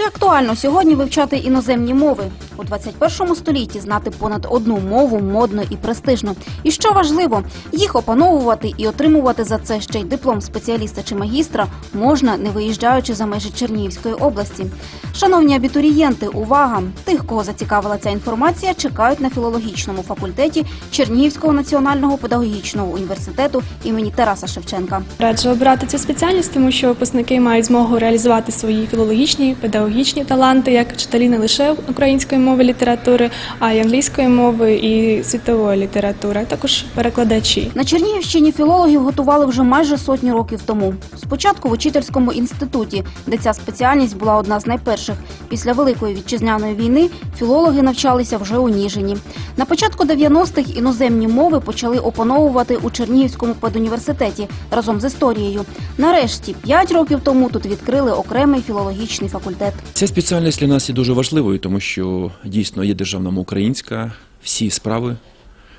Чи актуально сьогодні вивчати іноземні мови? У 21 столітті знати понад одну мову модно і престижно. І що важливо, їх опановувати і отримувати за це ще й диплом спеціаліста чи магістра можна, не виїжджаючи за межі Чернігівської області. Шановні абітурієнти, увага! Тих, кого зацікавила ця інформація, чекають на філологічному факультеті Чернігівського національного педагогічного університету імені Тараса Шевченка. Раджу обрати цю спеціальність, тому що випускники мають змогу реалізувати свої філологічні, педагогічні таланти як вчителі не лише української мови літератури, а й англійської мови і світової літератури, а також перекладачі. На Чернігівщині філологів готували вже майже сотню років тому. Спочатку в учительському інституті, де ця спеціальність була одна з найперших. Після Великої вітчизняної війни філологи навчалися вже у Ніжині. На початку 90-х іноземні мови почали опановувати у Чернігівському педуніверситеті разом з історією. Нарешті, п'ять років тому тут відкрили окремий філологічний факультет. Ця спеціальність для нас є дуже важливою, тому що дійсно є державна українська, всі справи,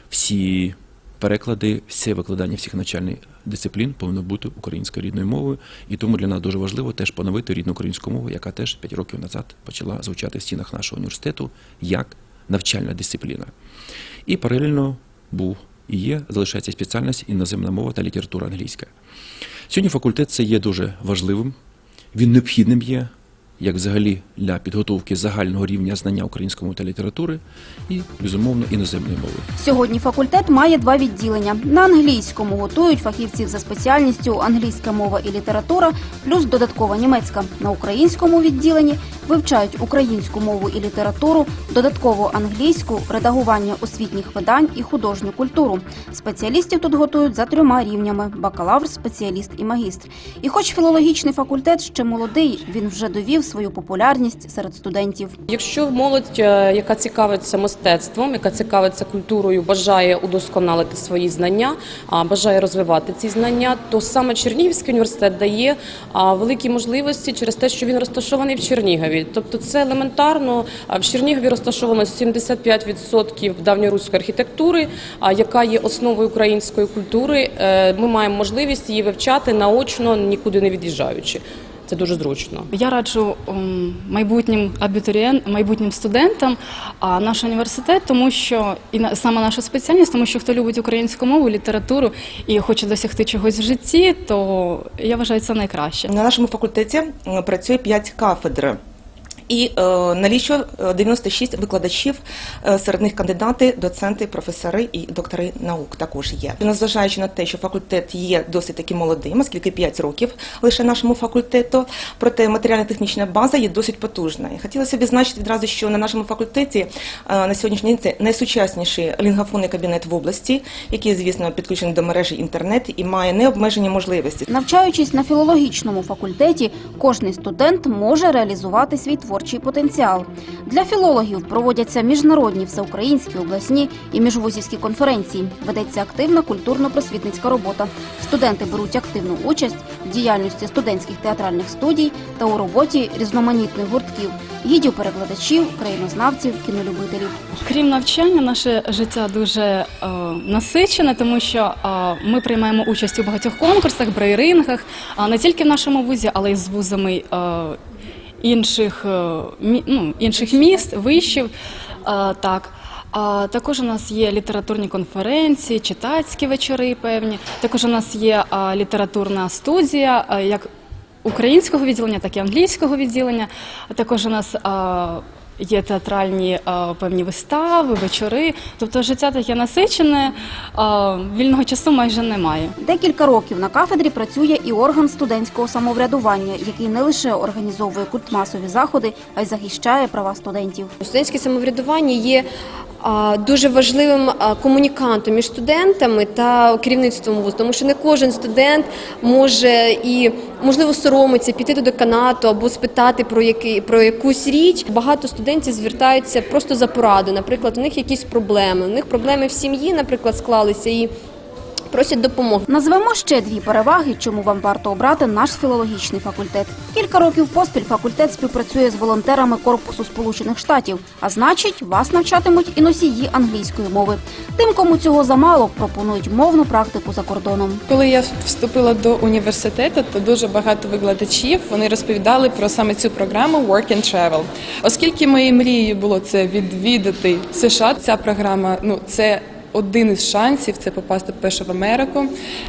всі переклади, все викладання всіх навчальних дисциплін повинно бути українською рідною мовою. І тому для нас дуже важливо теж поновити рідну українську мову, яка теж 5 років назад почала звучати в стінах нашого університету як навчальна дисципліна. І паралельно був і є, залишається спеціальність іноземна мова та література англійська. Сьогодні факультет це є дуже важливим, він необхідним є, як взагалі для підготовки загального рівня знання української та літератури і, безумовно, іноземної мови. Сьогодні факультет має два відділення. На англійському готують фахівців за спеціальністю англійська мова і література, плюс додаткова німецька. На українському відділенні вивчають українську мову і літературу, додатково англійську, редагування освітніх видань і художню культуру. Спеціалістів тут готують за трьома рівнями: бакалавр, спеціаліст і магістр. І хоч філологічний факультет ще молодий, він вже довів свою популярність серед студентів. Якщо молодь, е, яка цікавиться мистецтвом, яка цікавиться культурою, бажає удосконалити свої знання, бажає розвивати ці знання, то саме Чернігівський університет дає великі можливості через те, що він розташований в Чернігові. Тобто, це елементарно в Чернігові розташовано 75% давньоруської архітектури, яка є основою української культури. Е, Ми маємо можливість її вивчати наочно, нікуди не від'їжджаючи. Це дуже зручно. Я раджу ем, майбутнім абітурієнтам, майбутнім студентам а, наш університет, тому що і на- саме наша спеціальність, тому що хто любить українську мову, літературу і хоче досягти чогось в житті, то я вважаю це найкраще. На нашому факультеті е, працює п'ять кафедр. І е, налічує е, 96 викладачів, е, серед них кандидати, доценти, професори і доктори наук також є. Незважаючи на те, що факультет є досить таки молодим, оскільки 5 років лише нашому факультету, проте матеріально-технічна база є досить потужна. І хотілося б відзначити відразу, що на нашому факультеті е, на сьогоднішній день це найсучасніший лінгофонний кабінет в області, який, звісно, підключений до мережі інтернет і має необмежені можливості. Навчаючись на філологічному факультеті, кожний студент може реалізувати свій творчий потенціал. Для філологів проводяться міжнародні всеукраїнські обласні і міжвузівські конференції. Ведеться активна культурно-просвітницька робота. Студенти беруть активну участь в діяльності студентських театральних студій та у роботі різноманітних гуртків, гідів перекладачів, країнознавців, кінолюбителів. Крім навчання, наше життя дуже е, насичене, тому що е, ми приймаємо участь у багатьох конкурсах, брейрингах, а не тільки в нашому вузі, але й з вузами е, інших, е, ну, інших міст, вишів. Е, так. А також у нас є літературні конференції, читацькі вечори певні. Також у нас є літературна студія, а, як українського відділення, так і англійського відділення. Також у нас є театральні а, певні вистави, вечори. Тобто життя таке насичене, а, вільного часу майже немає. Декілька років на кафедрі працює і орган студентського самоврядування, який не лише організовує культмасові заходи, а й захищає права студентів. Студентське самоврядування є дуже важливим комунікантом між студентами та керівництвом вуз, тому що не кожен студент може і можливо соромиться піти до деканату або спитати про який про якусь річ. Багато студентів звертаються просто за пораду. Наприклад, у них якісь проблеми. У них проблеми в сім'ї, наприклад, склалися і. Просять допомоги. Назвемо ще дві переваги, чому вам варто обрати наш філологічний факультет. Кілька років поспіль факультет співпрацює з волонтерами Корпусу Сполучених Штатів, а значить, вас навчатимуть і носії англійської мови. Тим, кому цього замало, пропонують мовну практику за кордоном. Коли я вступила до університету, то дуже багато викладачів вони розповідали про саме цю програму Work and Travel. Оскільки моєю мрією було це відвідати США, ця програма ну це. Один із шансів це попасти перше в Америку,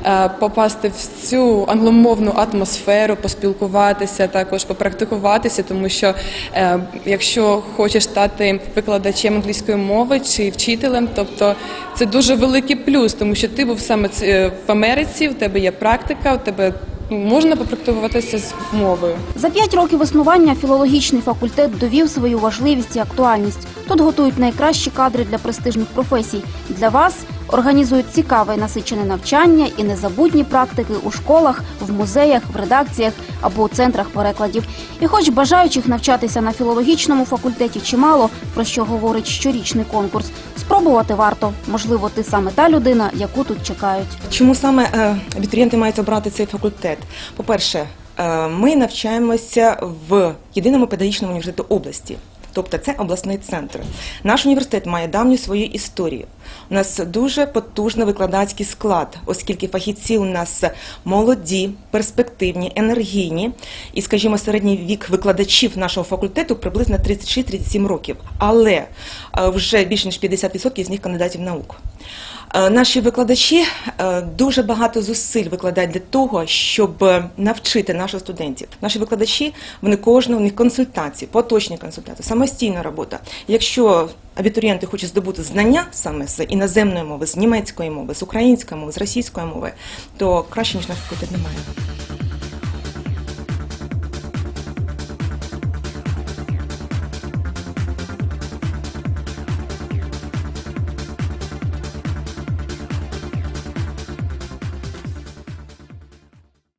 е, попасти в цю англомовну атмосферу, поспілкуватися, також попрактикуватися, тому що е, якщо хочеш стати викладачем англійської мови чи вчителем, тобто це дуже великий плюс, тому що ти був саме ц- в Америці, у тебе є практика, у тебе ну, можна попрактикуватися з мовою. За п'ять років існування філологічний факультет довів свою важливість і актуальність. Тут готують найкращі кадри для престижних професій. Для вас організують цікаве і насичене навчання і незабутні практики у школах, в музеях, в редакціях або у центрах перекладів. І хоч бажаючих навчатися на філологічному факультеті чимало, про що говорить щорічний конкурс, спробувати варто. Можливо, ти саме та людина, яку тут чекають. Чому саме е, абітурієнти мають обрати цей факультет? По-перше, е, ми навчаємося в єдиному педагогічному університеті області. Тобто це обласний центр. Наш університет має давню свою історію. У нас дуже потужний викладацький склад, оскільки фахівці у нас молоді, перспективні, енергійні. І, скажімо, середній вік викладачів нашого факультету приблизно 36-37 років. Але е, вже більше ніж 50% з них кандидатів наук. Е, Наші викладачі е, дуже багато зусиль викладають для того, щоб е, навчити наших студентів. Наші викладачі вони кожного у них консультації, поточні консультації, самостійна робота. Якщо абітурієнти хочуть здобути знання саме з іноземної мови, з німецької мови, з української мови, з російської мови, то краще ніж на факультет немає.